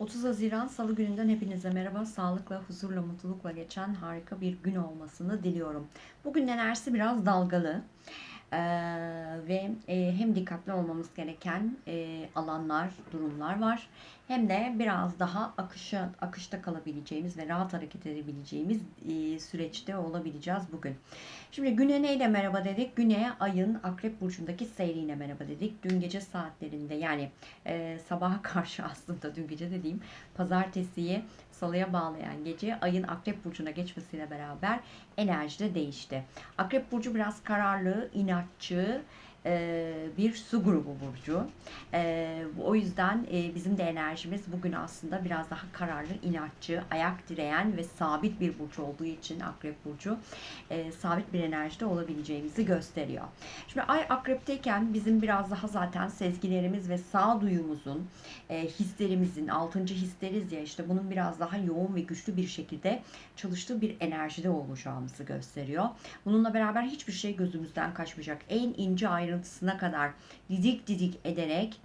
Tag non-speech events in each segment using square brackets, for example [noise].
30 Haziran Salı gününden hepinize merhaba. Sağlıkla, huzurla, mutlulukla geçen harika bir gün olmasını diliyorum. Bugün enerjisi biraz dalgalı. Ee, ve e, hem dikkatli olmamız gereken e, alanlar, durumlar var. Hem de biraz daha akışa, akışta kalabileceğimiz ve rahat hareket edebileceğimiz e, süreçte olabileceğiz bugün. Şimdi güne neyle merhaba dedik? Güne ayın akrep burcundaki seyriyle merhaba dedik. Dün gece saatlerinde yani e, sabaha [laughs] karşı aslında dün gece dediğim pazartesiyi salıya bağlayan gece ayın akrep burcuna geçmesiyle beraber enerji de değişti. Akrep burcu biraz kararlı, inatçı, e, bir su grubu burcu. E, o yüzden e, bizim de enerjimiz bugün aslında biraz daha kararlı, inatçı, ayak direyen ve sabit bir burç olduğu için Akrep burcu sabit bir enerjide olabileceğimizi gösteriyor. Şimdi ay akrepteyken bizim biraz daha zaten sezgilerimiz ve sağduyumuzun, hislerimizin, altıncı hisleriz ya işte bunun biraz daha yoğun ve güçlü bir şekilde çalıştığı bir enerjide olacağımızı gösteriyor. Bununla beraber hiçbir şey gözümüzden kaçmayacak. En ince ayrı ayrıntısına kadar didik didik ederek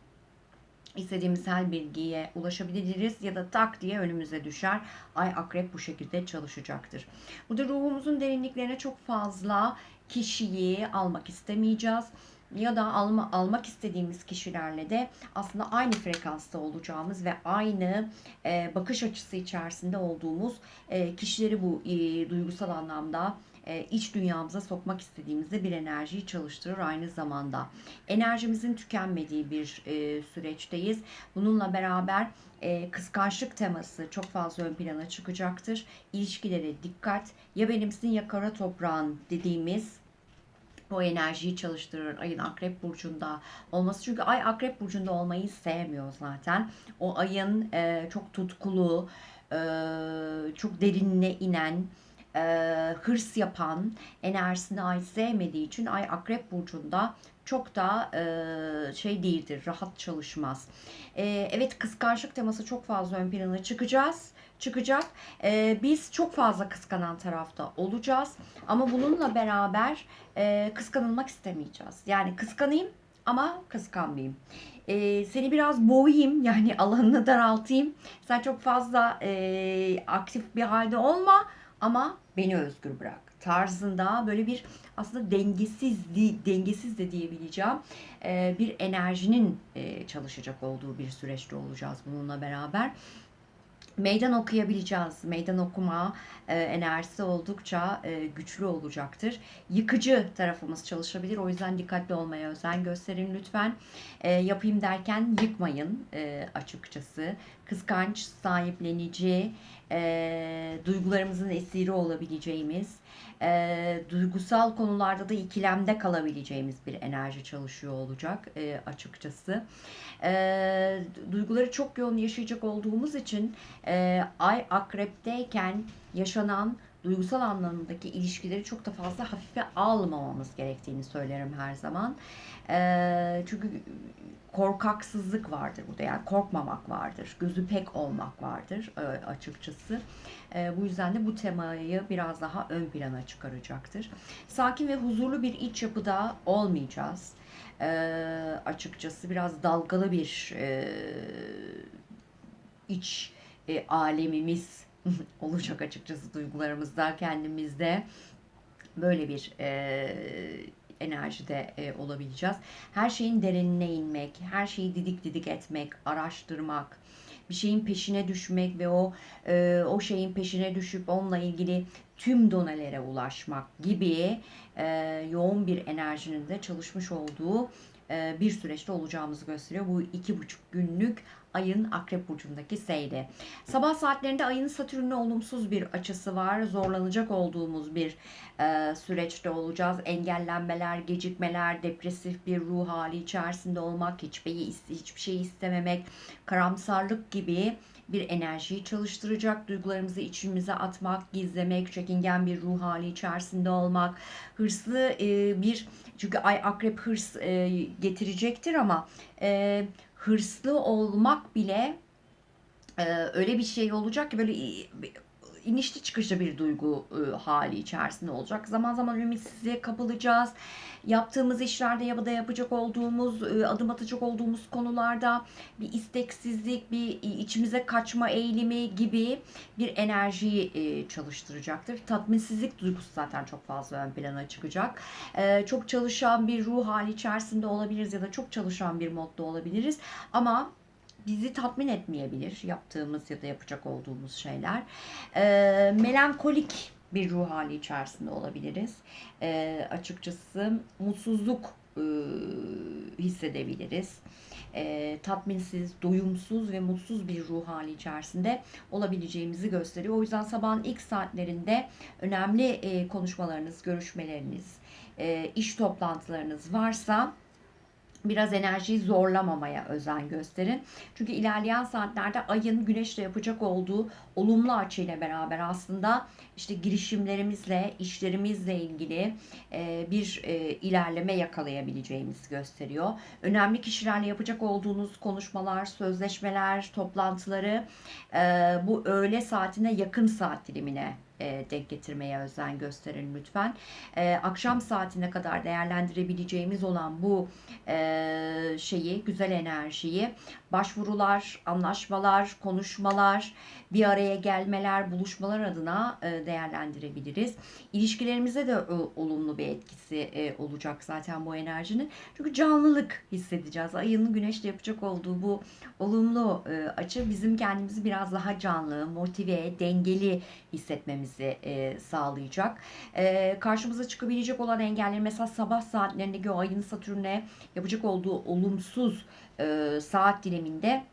istediğimiz bilgiye ulaşabiliriz ya da tak diye önümüze düşer. Ay akrep bu şekilde çalışacaktır. Burada ruhumuzun derinliklerine çok fazla kişiyi almak istemeyeceğiz ya da alma, almak istediğimiz kişilerle de aslında aynı frekansta olacağımız ve aynı e, bakış açısı içerisinde olduğumuz e, kişileri bu e, duygusal anlamda iç dünyamıza sokmak istediğimizde bir enerjiyi çalıştırır aynı zamanda. Enerjimizin tükenmediği bir e, süreçteyiz. Bununla beraber e, kıskançlık teması çok fazla ön plana çıkacaktır. İlişkilere dikkat. Ya benimsin ya kara toprağın dediğimiz o enerjiyi çalıştırır ayın akrep burcunda olması. Çünkü ay akrep burcunda olmayı sevmiyor zaten. O ayın e, çok tutkulu, e, çok derinine inen, e, hırs yapan enerjisini ay sevmediği için ay akrep burcunda çok da e, şey değildir, rahat çalışmaz. E, evet kıskançlık teması çok fazla ön plana çıkacağız çıkacak. E, biz çok fazla kıskanan tarafta olacağız. Ama bununla beraber e, kıskanılmak istemeyeceğiz. Yani kıskanayım ama kıskanmayayım. E, seni biraz boğayım yani [laughs] alanını daraltayım. Sen çok fazla e, aktif bir halde olma ama beni özgür bırak tarzında böyle bir aslında dengesiz dengesiz de diyebileceğim e, bir enerjinin e, çalışacak olduğu bir süreçte olacağız bununla beraber meydan okuyabileceğiz. Meydan okuma e, enerjisi oldukça güçlü olacaktır. Yıkıcı tarafımız çalışabilir. O yüzden dikkatli olmaya özen gösterin lütfen. Yapayım derken yıkmayın açıkçası. Kıskanç, sahiplenici, e, duygularımızın esiri olabileceğimiz, e, duygusal konularda da ikilemde kalabileceğimiz bir enerji çalışıyor olacak e, açıkçası. E, duyguları çok yoğun yaşayacak olduğumuz için e, ay akrepteyken yaşanan duygusal anlamındaki ilişkileri çok da fazla hafife almamamız gerektiğini söylerim her zaman. E, çünkü korkaksızlık vardır burada. Yani korkmamak vardır. Gözü pek olmak vardır e, açıkçası. E, bu yüzden de bu temayı biraz daha ön plana çıkaracaktır. Sakin ve huzurlu bir iç yapıda olmayacağız. E, açıkçası biraz dalgalı bir e, iç e, alemimiz [laughs] olacak açıkçası duygularımızda, kendimizde. Böyle bir e, enerjide e, olabileceğiz. Her şeyin derinine inmek, her şeyi didik didik etmek, araştırmak, bir şeyin peşine düşmek ve o e, o şeyin peşine düşüp onunla ilgili tüm donelere ulaşmak gibi e, yoğun bir enerjinin de çalışmış olduğu bir süreçte olacağımızı gösteriyor. Bu iki buçuk günlük ayın akrep burcundaki seyri. Sabah saatlerinde ayın satürnle olumsuz bir açısı var. Zorlanacak olduğumuz bir e, süreçte olacağız. Engellenmeler, gecikmeler, depresif bir ruh hali içerisinde olmak, hiçbir, hiçbir şey istememek, karamsarlık gibi bir enerjiyi çalıştıracak. Duygularımızı içimize atmak, gizlemek, çekingen bir ruh hali içerisinde olmak, hırslı e, bir çünkü ay akrep hırs e, getirecektir ama e, hırslı olmak bile e, öyle bir şey olacak ki böyle inişli çıkışlı bir duygu e, hali içerisinde olacak. Zaman zaman ümitsizliğe kapılacağız. Yaptığımız işlerde ya da yapacak olduğumuz, e, adım atacak olduğumuz konularda bir isteksizlik, bir içimize kaçma eğilimi gibi bir enerjiyi e, çalıştıracaktır. Tatminsizlik duygusu zaten çok fazla ön plana çıkacak. Çok çalışan bir ruh hali içerisinde olabiliriz ya da çok çalışan bir modda olabiliriz. Ama bizi tatmin etmeyebilir yaptığımız ya da yapacak olduğumuz şeyler. E, melankolik bir ruh hali içerisinde olabiliriz. E, açıkçası mutsuzluk e, hissedebiliriz. E, tatminsiz, doyumsuz ve mutsuz bir ruh hali içerisinde olabileceğimizi gösteriyor. O yüzden sabahın ilk saatlerinde önemli e, konuşmalarınız, görüşmeleriniz, e, iş toplantılarınız varsa biraz enerjiyi zorlamamaya özen gösterin. Çünkü ilerleyen saatlerde ayın güneşle yapacak olduğu olumlu açıyla beraber aslında işte girişimlerimizle, işlerimizle ilgili e, bir e, ilerleme yakalayabileceğimizi gösteriyor. Önemli kişilerle yapacak olduğunuz konuşmalar, sözleşmeler, toplantıları e, bu öğle saatine yakın saat dilimine e, denk getirmeye özen gösterin lütfen. E, akşam saatine kadar değerlendirebileceğimiz olan bu e, şeyi, güzel enerjiyi başvurular, anlaşmalar, konuşmalar, bir araya gelmeler, buluşmalar adına e, değerlendirebiliriz. İlişkilerimize de olumlu bir etkisi olacak zaten bu enerjinin. Çünkü canlılık hissedeceğiz. Ayın güneşle yapacak olduğu bu olumlu açı bizim kendimizi biraz daha canlı, motive, dengeli hissetmemizi e, sağlayacak. E, karşımıza çıkabilecek olan engelleri mesela sabah saatlerindeki o ayın Satürn'e yapacak olduğu olumsuz e, saat diliminde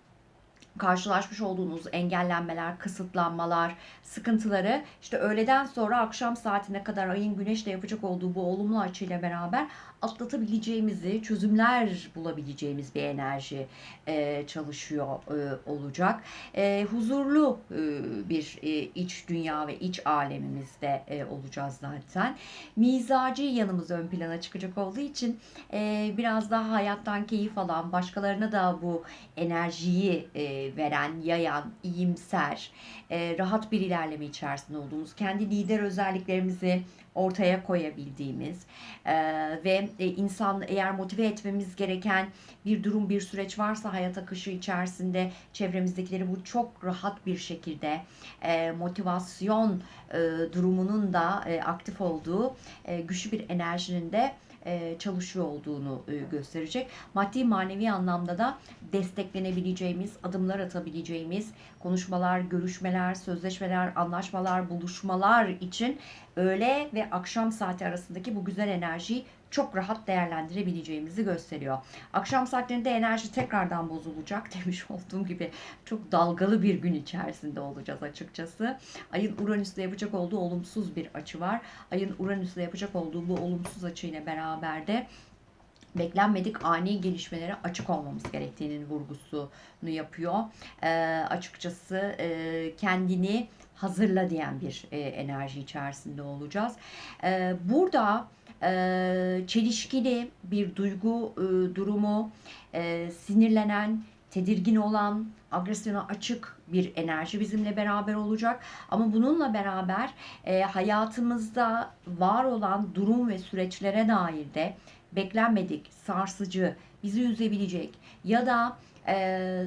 karşılaşmış olduğunuz engellenmeler, kısıtlanmalar, sıkıntıları işte öğleden sonra akşam saatine kadar ayın güneşle yapacak olduğu bu olumlu açıyla beraber atlatabileceğimizi, çözümler bulabileceğimiz bir enerji e, çalışıyor e, olacak. E, huzurlu e, bir e, iç dünya ve iç alemimizde e, olacağız zaten. Mizacı yanımız ön plana çıkacak olduğu için e, biraz daha hayattan keyif alan, başkalarına da bu enerjiyi e, veren, yayan, iyimser, e, rahat bir ilerleme içerisinde olduğumuz, kendi lider özelliklerimizi ortaya koyabildiğimiz e, ve e, insan eğer motive etmemiz gereken bir durum bir süreç varsa hayat akışı içerisinde çevremizdekileri bu çok rahat bir şekilde e, motivasyon e, durumunun da e, aktif olduğu e, güçlü bir enerjinin de e, çalışıyor olduğunu e, gösterecek. Maddi manevi anlamda da desteklenebileceğimiz, adımlar atabileceğimiz konuşmalar, görüşmeler, sözleşmeler, anlaşmalar, buluşmalar için öğle ve akşam saati arasındaki bu güzel enerjiyi çok rahat değerlendirebileceğimizi gösteriyor. Akşam saatlerinde enerji tekrardan bozulacak [laughs] demiş olduğum gibi çok dalgalı bir gün içerisinde olacağız açıkçası. Ayın Uranüs'le yapacak olduğu olumsuz bir açı var. Ayın Uranüs'le yapacak olduğu bu olumsuz açıyla beraber de beklenmedik ani gelişmelere açık olmamız gerektiğinin vurgusunu yapıyor. E, açıkçası e, kendini hazırla diyen bir e, enerji içerisinde olacağız. E, burada çelişkili bir duygu durumu, sinirlenen, tedirgin olan, agresyona açık bir enerji bizimle beraber olacak. Ama bununla beraber hayatımızda var olan durum ve süreçlere dair de beklenmedik, sarsıcı, bizi üzebilecek ya da e,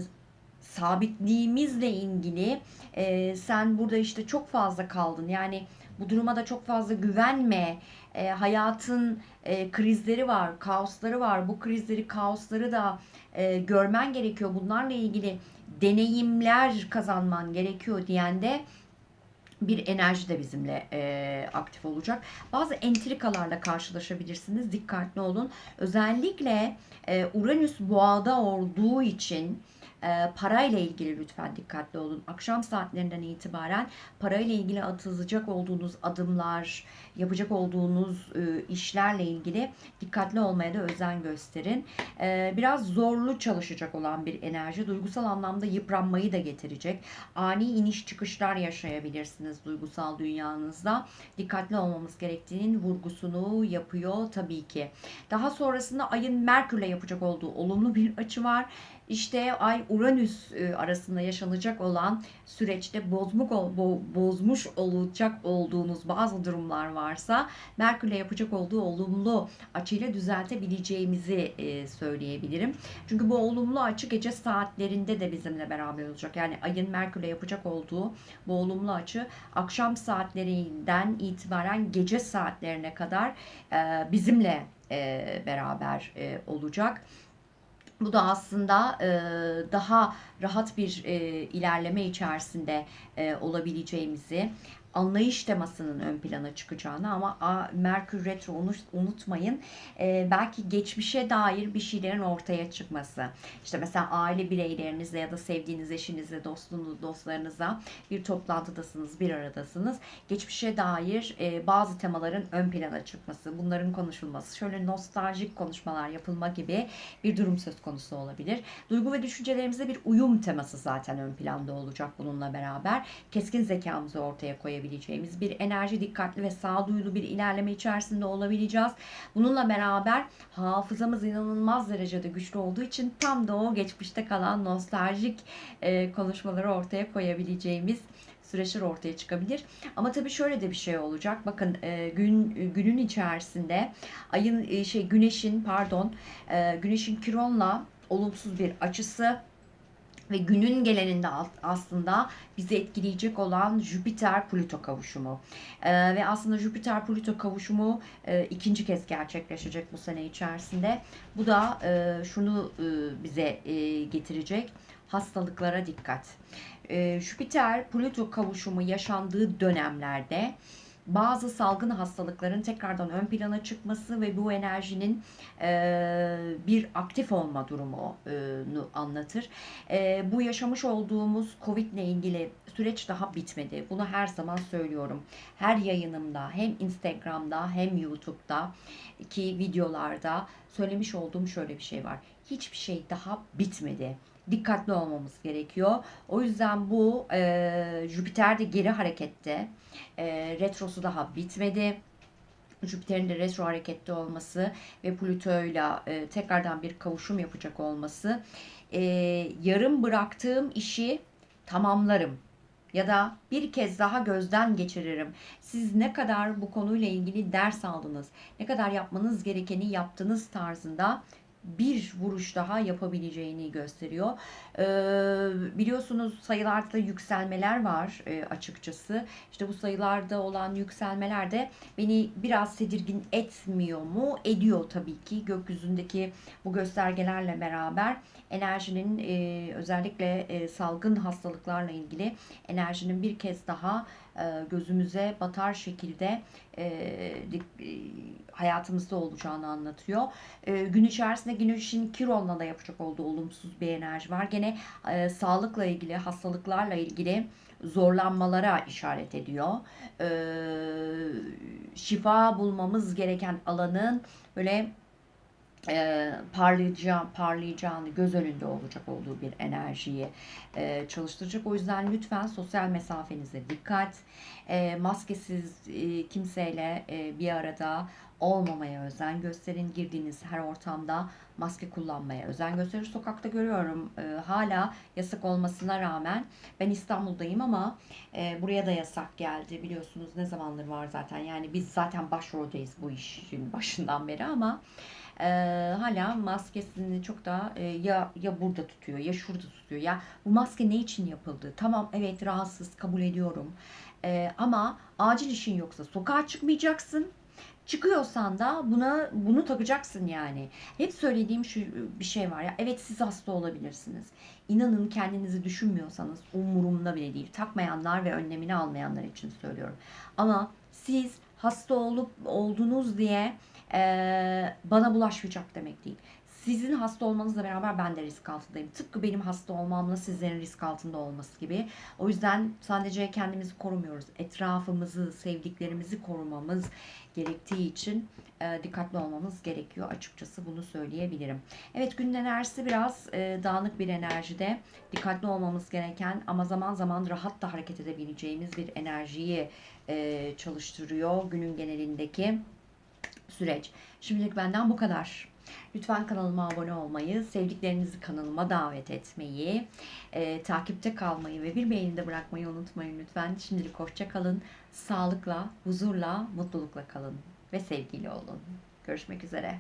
sabitliğimizle ilgili e, sen burada işte çok fazla kaldın. Yani bu duruma da çok fazla güvenme. E, hayatın e, krizleri var, kaosları var. Bu krizleri, kaosları da e, görmen gerekiyor. Bunlarla ilgili deneyimler kazanman gerekiyor diyen de bir enerji de bizimle e, aktif olacak. Bazı entrikalarla karşılaşabilirsiniz. Dikkatli olun. Özellikle e, Uranüs boğada olduğu için e, parayla ilgili lütfen dikkatli olun. Akşam saatlerinden itibaren parayla ilgili atılacak olduğunuz adımlar, yapacak olduğunuz e, işlerle ilgili dikkatli olmaya da özen gösterin. E, biraz zorlu çalışacak olan bir enerji duygusal anlamda yıpranmayı da getirecek. Ani iniş çıkışlar yaşayabilirsiniz duygusal dünyanızda. Dikkatli olmamız gerektiğinin vurgusunu yapıyor tabii ki. Daha sonrasında ayın Merkür'le yapacak olduğu olumlu bir açı var. İşte Ay Uranüs e, arasında yaşanacak olan süreçte bozmuk bozmuş olacak olduğunuz bazı durumlar varsa Merkür'le yapacak olduğu olumlu açıyla düzeltebileceğimizi e, söyleyebilirim. Çünkü bu olumlu açı gece saatlerinde de bizimle beraber olacak. Yani ayın Merkür'le yapacak olduğu bu olumlu açı akşam saatlerinden itibaren gece saatlerine kadar e, bizimle beraber olacak. Bu da aslında e, daha rahat bir e, ilerleme içerisinde e, olabileceğimizi, anlayış temasının ön plana çıkacağını ama A, Merkür Retro unut, unutmayın e, belki geçmişe dair bir şeylerin ortaya çıkması. İşte mesela aile bireylerinizle ya da sevdiğiniz eşinizle, dostunuz, dostlarınızla bir toplantıdasınız, bir aradasınız. Geçmişe dair e, bazı temaların ön plana çıkması, bunların konuşulması, şöyle nostaljik konuşmalar yapılma gibi bir durum söz konusu olabilir. Duygu ve düşüncelerimizde bir uyum teması zaten ön planda olacak bununla beraber. Keskin zekamızı ortaya koyabiliriz olabileceğimiz bir enerji dikkatli ve sağduyulu bir ilerleme içerisinde olabileceğiz. Bununla beraber hafızamız inanılmaz derecede güçlü olduğu için tam da o geçmişte kalan nostaljik e, konuşmaları ortaya koyabileceğimiz süreçler ortaya çıkabilir. Ama tabii şöyle de bir şey olacak. Bakın e, gün günün içerisinde ayın e, şey güneşin pardon e, güneşin Kiron'la olumsuz bir açısı ve günün geleninde aslında bizi etkileyecek olan Jüpiter-Plüto kavuşumu. Ee, ve aslında Jüpiter-Plüto kavuşumu e, ikinci kez gerçekleşecek bu sene içerisinde. Bu da e, şunu e, bize e, getirecek. Hastalıklara dikkat. E, Jüpiter-Plüto kavuşumu yaşandığı dönemlerde bazı salgın hastalıkların tekrardan ön plana çıkması ve bu enerjinin e, bir aktif olma durumunu anlatır. E, bu yaşamış olduğumuz Covid ile ilgili süreç daha bitmedi. Bunu her zaman söylüyorum. Her yayınımda hem Instagram'da hem YouTube'da ki videolarda söylemiş olduğum şöyle bir şey var. Hiçbir şey daha bitmedi dikkatli olmamız gerekiyor. O yüzden bu e, Jüpiter de geri harekette. E, retrosu daha bitmedi. Jüpiter'in de retro harekette olması ve Plüto'yla e, tekrardan bir kavuşum yapacak olması e, yarım bıraktığım işi tamamlarım ya da bir kez daha gözden geçiririm. Siz ne kadar bu konuyla ilgili ders aldınız, ne kadar yapmanız gerekeni yaptınız tarzında bir vuruş daha yapabileceğini gösteriyor. Ee, biliyorsunuz sayılarda yükselmeler var e, açıkçası. İşte bu sayılarda olan yükselmeler de beni biraz tedirgin etmiyor mu? Ediyor tabii ki. Gökyüzündeki bu göstergelerle beraber enerjinin e, özellikle e, salgın hastalıklarla ilgili enerjinin bir kez daha e, gözümüze batar şekilde e, e, hayatımızda olacağını anlatıyor. Gün içerisinde Güneş'in Kiron'la da yapacak olduğu olumsuz bir enerji var. Gene sağlıkla ilgili, hastalıklarla ilgili zorlanmalara işaret ediyor. Şifa bulmamız gereken alanın böyle e, parlayacağını, parlayacağını göz önünde olacak olduğu bir enerjiyi e, çalıştıracak. O yüzden lütfen sosyal mesafenize dikkat. E, maskesiz e, kimseyle e, bir arada olmamaya özen gösterin. Girdiğiniz her ortamda maske kullanmaya özen gösterin. Sokakta görüyorum e, hala yasak olmasına rağmen ben İstanbul'dayım ama e, buraya da yasak geldi. Biliyorsunuz ne zamandır var zaten. Yani biz zaten başroldayız bu işin başından beri ama e, hala maskesini çok da e, ya ya burada tutuyor ya şurada tutuyor. Ya bu maske ne için yapıldı? Tamam evet rahatsız kabul ediyorum. E, ama acil işin yoksa sokağa çıkmayacaksın. Çıkıyorsan da buna bunu takacaksın yani. Hep söylediğim şu bir şey var ya. Evet siz hasta olabilirsiniz. İnanın kendinizi düşünmüyorsanız umurumda bile değil. Takmayanlar ve önlemini almayanlar için söylüyorum. Ama siz hasta olup oldunuz diye e, bana bulaşmayacak demek değil. Sizin hasta olmanızla beraber ben de risk altındayım. Tıpkı benim hasta olmamla sizlerin risk altında olması gibi. O yüzden sadece kendimizi korumuyoruz. Etrafımızı, sevdiklerimizi korumamız gerektiği için e, dikkatli olmamız gerekiyor. Açıkçası bunu söyleyebilirim. Evet günün enerjisi biraz e, dağınık bir enerjide. Dikkatli olmamız gereken ama zaman zaman rahat da hareket edebileceğimiz bir enerjiyi e, çalıştırıyor günün genelindeki süreç. Şimdilik benden bu kadar. Lütfen kanalıma abone olmayı, sevdiklerinizi kanalıma davet etmeyi, e, takipte kalmayı ve bir beğeni de bırakmayı unutmayın lütfen. Şimdilik hoşça kalın. Sağlıkla, huzurla, mutlulukla kalın ve sevgiyle olun. Görüşmek üzere.